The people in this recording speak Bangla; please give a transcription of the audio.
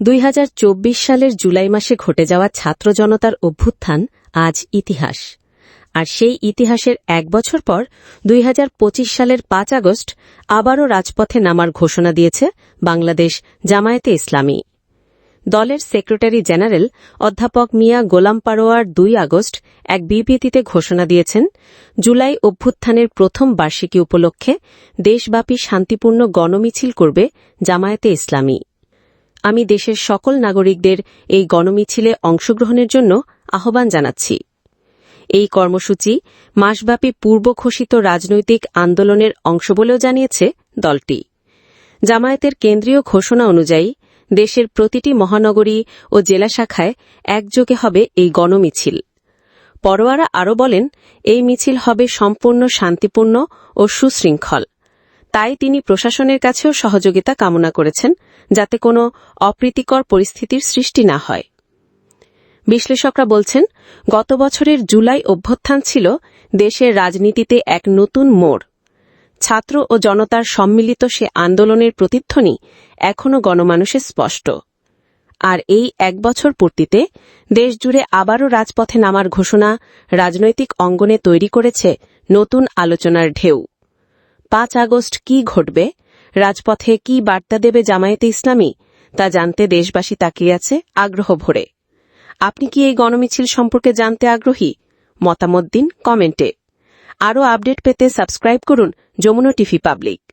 দুই হাজার চব্বিশ সালের জুলাই মাসে ঘটে যাওয়া ছাত্র জনতার অভ্যুত্থান আজ ইতিহাস। আর সেই ইতিহাসের এক বছর পর দুই হাজার পঁচিশ সালের পাঁচ আগস্ট আবারও রাজপথে নামার ঘোষণা দিয়েছে বাংলাদেশ জামায়াতে ইসলামী। দলের সেক্রেটারি জেনারেল অধ্যাপক মিয়া গোলাম পারোয়ার দুই আগস্ট এক বিবৃতিতে ঘোষণা দিয়েছেন, জুলাই অভ্যুত্থানের প্রথম বার্ষিকী উপলক্ষে দেশব্যাপী শান্তিপূর্ণ গণমিছিল করবে জামায়াতে ইসলামী। আমি দেশের সকল নাগরিকদের এই গণমিছিলে অংশগ্রহণের জন্য আহ্বান জানাচ্ছি। এই কর্মসূচি মাসব্যাপী পূর্বঘোষিত রাজনৈতিক আন্দোলনের অংশ বলেও জানিয়েছে দলটি। জামায়াতের কেন্দ্রীয় ঘোষণা অনুযায়ী, দেশের প্রতিটি মহানগরী ও জেলা শাখায় একযোগে হবে এই গণমিছিল। পরোয়ারা আরও বলেন, এই মিছিল হবে সম্পূর্ণ শান্তিপূর্ণ ও সুশৃঙ্খল। তাই তিনি প্রশাসনের কাছেও সহযোগিতা কামনা করেছেন যাতে কোনো অপ্রীতিকর পরিস্থিতির সৃষ্টি না হয়। বিশ্লেষকরা বলছেন, গত বছরের জুলাই অভ্যুত্থান ছিল দেশের রাজনীতিতে এক নতুন মোড়। ছাত্র ও জনতার সম্মিলিত সে আন্দোলনের প্রতিধ্বনি এখনও গণমানুষে স্পষ্ট। আর এই এক বছর পূর্তিতে দেশজুড়ে আবারও রাজপথে নামার ঘোষণা রাজনৈতিক অঙ্গনে তৈরি করেছে নতুন আলোচনার ঢেউ। পাঁচ আগস্ট কি ঘটবে? রাজপথে কি বার্তা দেবে জামায়াতে ইসলামী? তা জানতে দেশবাসী তাকিয়ে আছে আগ্রহ ভরে। আপনি কি এই গণমিছিল সম্পর্কে জানতে আগ্রহী? মতামত দিন কমেন্টে। আরও আপডেট পেতে সাবস্ক্রাইব করুন যমুনা টিভি পাবলিক।